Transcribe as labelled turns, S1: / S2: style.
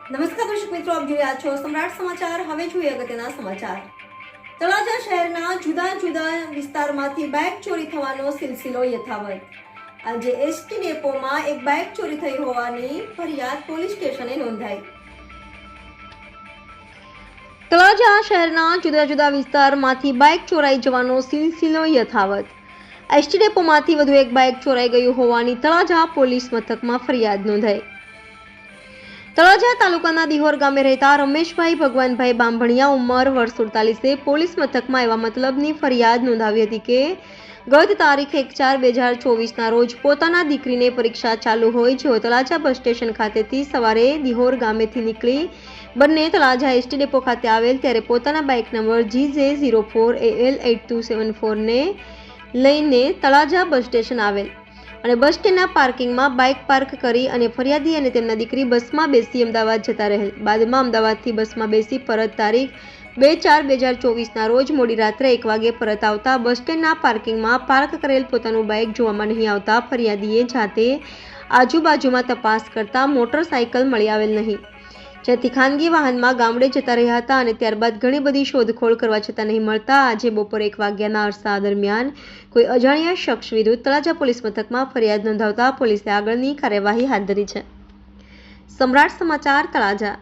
S1: નમસ્કાર દર્શક મિત્રો, આપ જોઈ છો સમ્રાટ સમાચાર. હવે જોઈએ અગત્યના સમાચાર. તળાજા શહેરના જુદા જુદા વિસ્તારમાંથી બાઇક ચોરી થવાનો સિલસિલો યથાવત. આજે એસટી ડેપોમાં એક બાઇક ચોરી થઈ હોવાની ફરિયાદ પોલીસ સ્ટેશને નોંધાઈ. તળાજા શહેરના જુદા જુદા વિસ્તારમાંથી બાઇક ચોરાઈ જવાનો સિલસિલો યથાવત. એસટી ડેપોમાંથી વધુ એક બાઇક ચોરાઈ ગયું હોવાની તળાજા પોલીસ મથકમાં ફરિયાદ નોંધાઈ. તળાજા તાલુકાના દિહોર ગામે રહેતા રમેશભાઈ ભગવાનભાઈ બાંભણિયા ઉંમર વર્ષ સુડતાલીસે પોલીસ મથકમાં એવા મતલબની ફરિયાદ નોંધાવી હતી કે ગત તારીખ એક ચાર બે હજાર ચોવીસના રોજ પોતાના દીકરીને પરીક્ષા ચાલુ હોય જેઓ તળાજા બસ સ્ટેશન ખાતેથી સવારે દિહોર ગામેથી નીકળી બંને તળાજા એસટી ડેપો ખાતે આવેલ ત્યારે પોતાના bike number G J zero four A L eight two seven ફોરને લઈને તળાજા બસ સ્ટેશન આવેલ. અને બસ સ્ટેન્ડના પાર્કિંગમાં બાઇક પાર્ક કરી અને ફરિયાદી અને તેમના દીકરી બસમાં બેસી અમદાવાદ જતા રહેલ. બાદમાં અમદાવાદથી બસમાં બેસી પરત તારીખ બે ચાર બે હજાર ચોવીસના રોજ મોડી રાત્રે એક વાગે પરત આવતા બસ સ્ટેન્ડના પાર્કિંગમાં પાર્ક કરેલ પોતાનું બાઇક જોવામાં નહીં આવતા ફરિયાદીએ જાતે આજુબાજુમાં તપાસ કરતા મોટરસાયકલ મળી આવેલ નહીં. જેથી ખાનગી વાહનમાં ગામડે જતા રહ્યા હતા અને ત્યારબાદ ઘણી બધી શોધખોળ કરવા છતાં નહીં મળતા. આજે બપોરે એક વાગ્યાના અરસા દરમિયાન કોઈ અજાણ્યા શખ્સ વિરુદ્ધ તળાજા પોલીસ મથકમાં ફરિયાદ નોંધાવતા પોલીસે આગળની કાર્યવાહી હાથ ધરી છે. સમ્રાટ સમાચાર તળાજા